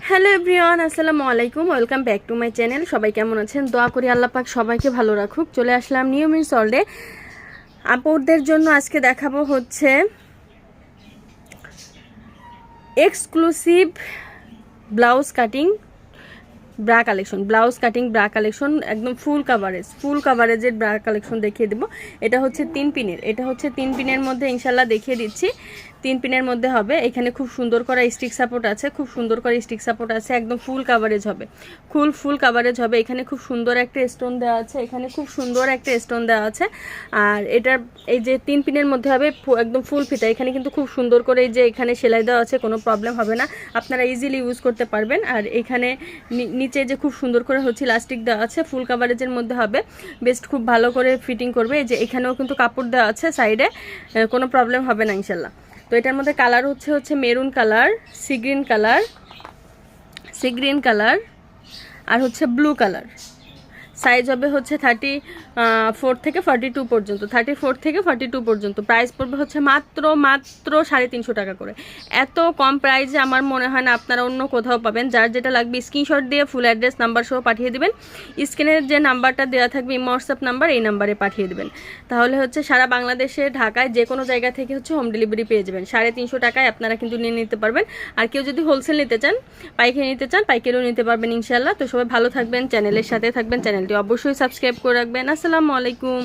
Hello everyone, আসসালামু আলাইকুম। Welcome back to my channel. সবাই কেমন আছেন? দোয়া করি আল্লাহ পাক সবাইকে ভালো রাখুক। চলে আসলাম নিউ মিন সল্ডে আপুরদের জন্য আজকে দেখাবো হচ্ছে exclusive blouse cutting bra collection blouse cutting bra collection একদম ফুল কাভারেজ ফুল কাভারেজের ব্রা কালেকশন দেখিয়ে দেবো। এটা হচ্ছে তিন পিনের, এটা হচ্ছে তিন পিনের মধ্যে ইনশাল্লাহ দেখিয়ে দিচ্ছি। তিন পিনের মধ্যে হবে, এখানে খুব সুন্দর করা স্টিক সাপোর্ট আছে, খুব সুন্দর করে স্টিক সাপোর্ট আছে, একদম ফুল কাভারেজ হবে। ফুল ফুল কাভারেজ হবে, এখানে খুব সুন্দর একটা স্টোন দেওয়া আছে, এখানে খুব সুন্দর একটা স্টোন দেওয়া আছে। আর এটার, এই যে তিন পিনের মধ্যে হবে একদম ফুল ফিতা, এখানে কিন্তু খুব সুন্দর করে এই যে এখানে সেলাই দেওয়া আছে, কোনো প্রবলেম হবে না। আপনারা ইজিলি ইউজ করতে পারবেন। আর এখানে নিচে যে খুব সুন্দর করে হচ্ছে ইলাস্টিক দেওয়া আছে ফুল কাভারেজের মধ্যে হবে। বেস্ট খুব ভালো করে ফিটিং করবে। এই যে এখানেও কিন্তু কাপড় দেওয়া আছে সাইডে কোনো প্রবলেম হবে না ইনশাল্লাহ। তো এটার মধ্যে কালার হচ্ছে হচ্ছে maroon colour sea green colour sea green colour আর হচ্ছে ব্লু কালার সাইজ হবে হচ্ছে থার্টি ফোর থেকে ফর্টি টু পর্যন্ত। থার্টি ফোর থেকে ফর্টি টু পর্যন্ত। প্রাইস পড়বে হচ্ছে মাত্র মাত্র সাড়ে তিনশো টাকা করে। এত কম প্রাইসে আমার মনে হয় না আপনারা অন্য কোথাও পাবেন। যার যেটা লাগবে স্ক্রিনশট দিয়ে ফুল অ্যাড্রেস নাম্বার সহ পাঠিয়ে দেবেন। স্ক্রিনের যে নাম্বারটা দেওয়া থাকবে হোয়াটসঅ্যাপ নাম্বার এই নাম্বারে পাঠিয়ে দেবেন। তাহলে হচ্ছে সারা বাংলাদেশে, ঢাকায় যে কোনো জায়গা থেকে হচ্ছে হোম ডেলিভারি পেয়ে যাবেন। সাড়ে তিনশো টাকায় আপনারা কিন্তু নিয়ে নিতে পারবেন। আর কেউ যদি হোলসেল নিতে চান, পাইকারি নিতে চান, পাইকারিও নিতে পারবেন ইনশাল্লাহ তো সবাই ভালো থাকবেন চ্যানেলের সাথে থাকবেন চ্যানেলটি অবশ্যই সাবস্ক্রাইব করে রাখবেন। আসসালামু আলাইকুম।